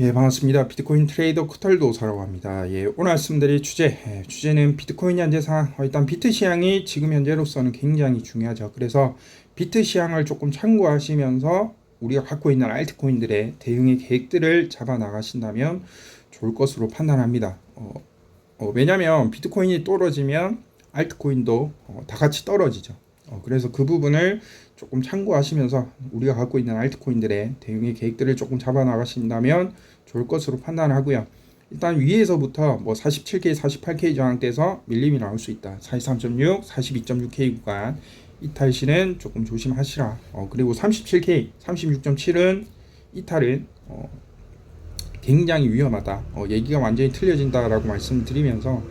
예, 반갑습니다. 비트코인 트레이더 커털도사라고 합니다. 예, 오늘 말씀드릴 주제, 예, 주제는 비트코인 현재 상황. 어, 일단 비트 시황이 지금 현재로서는 굉장히 중요하죠. 그래서 비트 시황을 조금 참고하시면서 우리가 갖고 있는 알트코인들의 대응의 계획들을 잡아 나가신다면 좋을 것으로 판단합니다. 어, 어, 왜냐하면 비트코인이 떨어지면 알트코인도 어, 다 같이 떨어지죠. 어, 그래서 그 부분을 조금 참고하시면서 우리가 갖고 있는 알트코인들의 대응의 계획들을 조금 잡아 나가신다면 좋을 것으로 판단하고요. 일단 위에서부터 뭐 47K, 48K 저항대에서 밀림이 나올 수 있다. 43.6, 42.6K 구간 이탈 시는 조금 조심하시라. 어, 그리고 37K, 36.7은 이탈은 어, 굉장히 위험하다. 어, 얘기가 완전히 틀려진다라고 말씀드리면서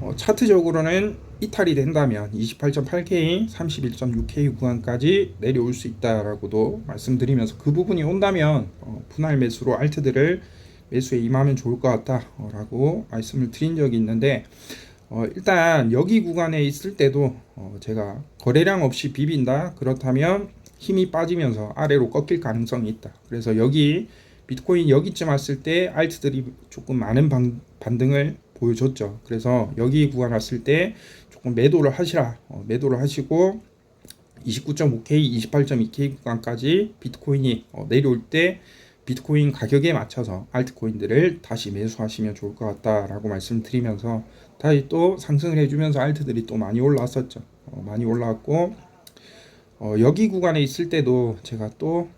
어, 차트적으로는 이탈이 된다면 28.8K, 31.6K 구간까지 내려올 수 있다라고도 말씀드리면서 그 부분이 온다면 어, 분할 매수로 알트들을 매수에 임하면 좋을 것 같다라고 말씀을 드린 적이 있는데 어, 일단 여기 구간에 있을 때도 어, 제가 거래량 없이 비빈다 그렇다면 힘이 빠지면서 아래로 꺾일 가능성이 있다. 그래서 여기 비트코인 여기쯤 왔을 때 알트들이 조금 많은 방, 반등을 보여줬죠. 그래서 여기 구간 왔을 때 조금 매도를 하시라. 어, 매도를 하시고 29.5K, 28.2K 구간까지 비트코인이 어, 내려올 때 비트코인 가격에 맞춰서 알트코인들을 다시 매수하시면 좋을 것 같다라고 말씀드리면서 다시 또 상승을 해주면서 알트들이 또 많이 올라왔었죠. 어, 많이 올라왔고 어, 여기 구간에 있을 때도 제가 또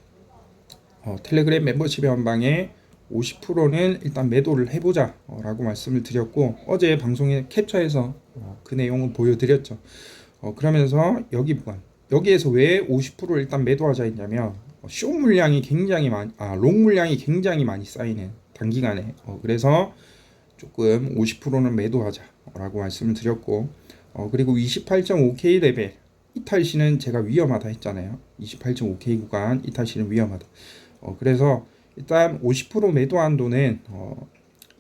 어, 텔레그램 멤버십의 한방에 50%는 일단 매도를 해보자 어, 라고 말씀을 드렸고 어제 방송에 캡처해서 어, 그 내용을 보여드렸죠. 어, 그러면서 여기 부분 여기에서 왜 50%를 일단 매도하자 했냐면 어, 쇼 물량이 굉장히 많이 아 롱 물량이 굉장히 많이 쌓이는 단기간에. 어, 그래서 조금 50%는 매도하자 라고 말씀을 드렸고 어, 그리고 28.5K 레벨. 이탈 시는 제가 위험하다 했잖아요. 28.5K 구간 이탈 시는 위험하다. 어, 그래서 일단 50% 매도 한도는 어,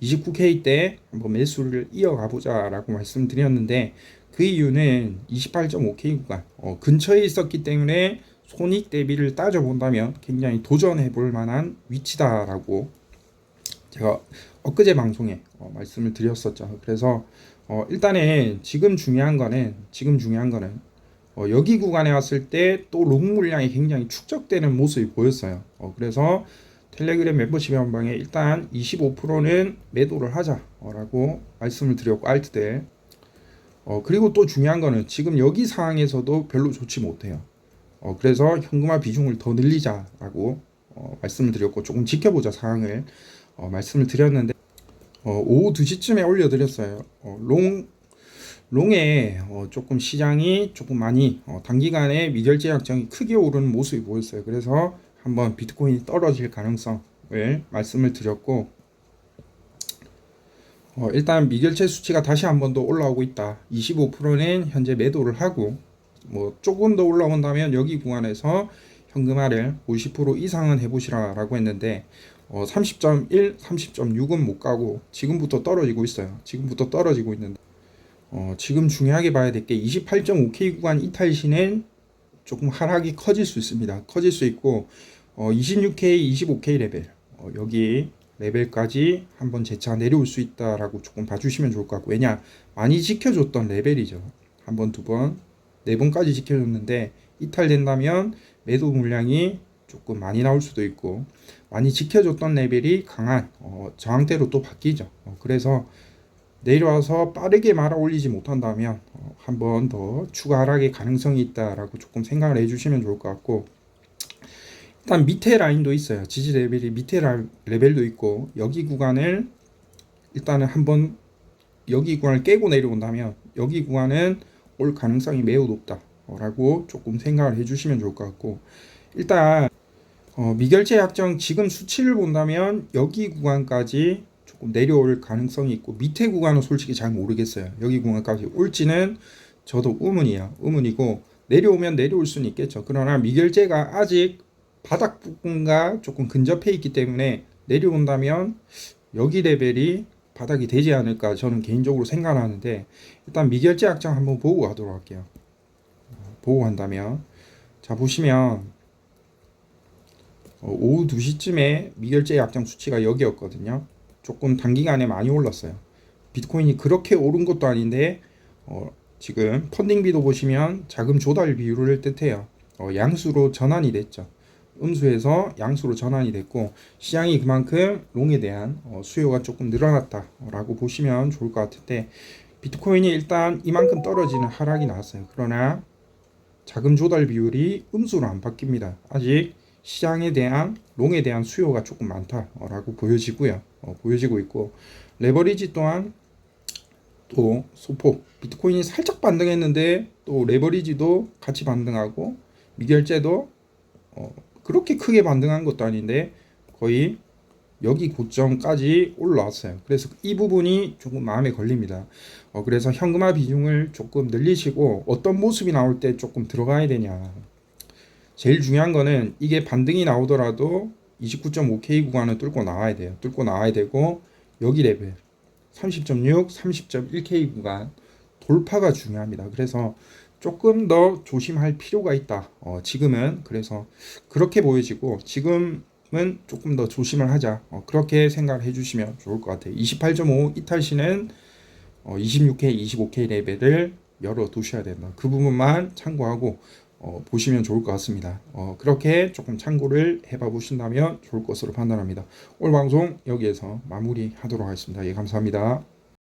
29K 때 한번 매수를 이어가 보자라고 말씀드렸는데 그 이유는 28.5K 구간 어, 근처에 있었기 때문에 손익 대비를 따져 본다면 굉장히 도전해 볼 만한 위치다라고 제가 엊그제 방송에 어, 말씀을 드렸었죠. 그래서 어, 일단은 지금 중요한 거는 지금 중요한 거는 어, 여기 구간에 왔을 때 또 롱 물량이 굉장히 축적되는 모습이 보였어요. 어, 그래서 텔레그램 멤버십 한방에 일단 25%는 매도를 하자라고 말씀을 드렸고 알트들 어, 그리고 또 중요한 거는 지금 여기 상황에서도 별로 좋지 못해요. 어, 그래서 현금화 비중을 더 늘리자라고 어, 말씀을 드렸고 조금 지켜보자 상황을 어, 말씀을 드렸는데 어, 오후 2시쯤에 올려드렸어요. 어, 롱 롱에 어, 조금 시장이 조금 많이 어, 단기간에 미결제 약정이 크게 오르는 모습이 보였어요. 그래서 한번 비트코인이 떨어질 가능성을 말씀을 드렸고 어, 일단 미결제 수치가 다시 한 번 더 올라오고 있다. 25%는 현재 매도를 하고 뭐 조금 더 올라온다면 여기 구간에서 현금화를 50% 이상은 해보시라라고 했는데 어, 30.1, 30.6은 못 가고 지금부터 떨어지고 있어요. 지금부터 떨어지고 있는데 어, 지금 중요하게 봐야 될 게 28.5K 구간 이탈 시는 조금 하락이 커질 수 있습니다. 커질 수 있고 어, 26K, 25K 레벨 어, 여기 레벨까지 한번 재차 내려올 수 있다라고 조금 봐주시면 좋을 것 같고 왜냐 많이 지켜줬던 레벨이죠. 한 번, 두 번, 네 번까지 지켜줬는데 이탈된다면 매도 물량이 조금 많이 나올 수도 있고 많이 지켜줬던 레벨이 강한 어, 저항대로 또 바뀌죠. 어, 그래서 내려와서 빠르게 말아 올리지 못한다면 어, 한번 더 추가 하락의 가능성이 있다라고 조금 생각을 해주시면 좋을 것 같고 일단 밑에 라인도 있어요. 지지 레벨이 밑에 라, 레벨도 있고 여기 구간을 일단은 한번 여기 구간을 깨고 내려온다면 여기 구간은 올 가능성이 매우 높다라고 조금 생각을 해주시면 좋을 것 같고 일단 어, 미결제 약정 지금 수치를 본다면 여기 구간까지 조금 내려올 가능성이 있고 밑에 구간은 솔직히 잘 모르겠어요. 여기 구간까지 올지는 저도 의문이에요. 의문이고 내려오면 내려올 수는 있겠죠. 그러나 미결제가 아직 바닥 부분과 조금 근접해 있기 때문에 내려온다면 여기 레벨이 바닥이 되지 않을까 저는 개인적으로 생각하는데 일단 미결제 약정 한번 보고 가도록 할게요. 보고 간다면 자 보시면 어, 오후 2시쯤에 미결제 약정 수치가 여기였거든요. 조금 단기간에 많이 올랐어요. 비트코인이 그렇게 오른 것도 아닌데 어, 지금 펀딩비도 보시면 자금 조달 비율을 뜻해요. 어, 양수로 전환이 됐죠. 음수에서 양수로 전환이 됐고 시장이 그만큼 롱에 대한 어, 수요가 조금 늘어났다라고 보시면 좋을 것 같은데 비트코인이 일단 이만큼 떨어지는 하락이 나왔어요. 그러나 자금 조달 비율이 음수로 안 바뀝니다. 아직 시장에 대한 롱에 대한 수요가 조금 많다라고 보여지고요. 어, 보여지고 있고 레버리지 또한 또 소폭 비트코인이 살짝 반등했는데 또 레버리지도 같이 반등하고 미결제도 어, 그렇게 크게 반등한 것도 아닌데 거의 여기 고점까지 올라왔어요. 그래서 이 부분이 조금 마음에 걸립니다. 어, 그래서 현금화 비중을 조금 늘리시고 어떤 모습이 나올 때 조금 들어가야 되냐. 제일 중요한 거는 이게 반등이 나오더라도 29.5K 구간을 뚫고 나와야 돼요. 뚫고 나와야 되고 여기 레벨 30.6, 30.1K 구간 돌파가 중요합니다. 그래서 조금 더 조심할 필요가 있다. 어, 지금은 그래서 그렇게 보여지고 지금은 조금 더 조심을 하자. 어, 그렇게 생각을 해주시면 좋을 것 같아요. 28.5 이탈 시는 어, 26K, 25K 레벨을 열어 두셔야 된다. 그 부분만 참고하고 어, 보시면 좋을 것 같습니다. 어, 그렇게 조금 참고를 해봐 보신다면 좋을 것으로 판단합니다. 오늘 방송 여기에서 마무리하도록 하겠습니다. 예, 감사합니다.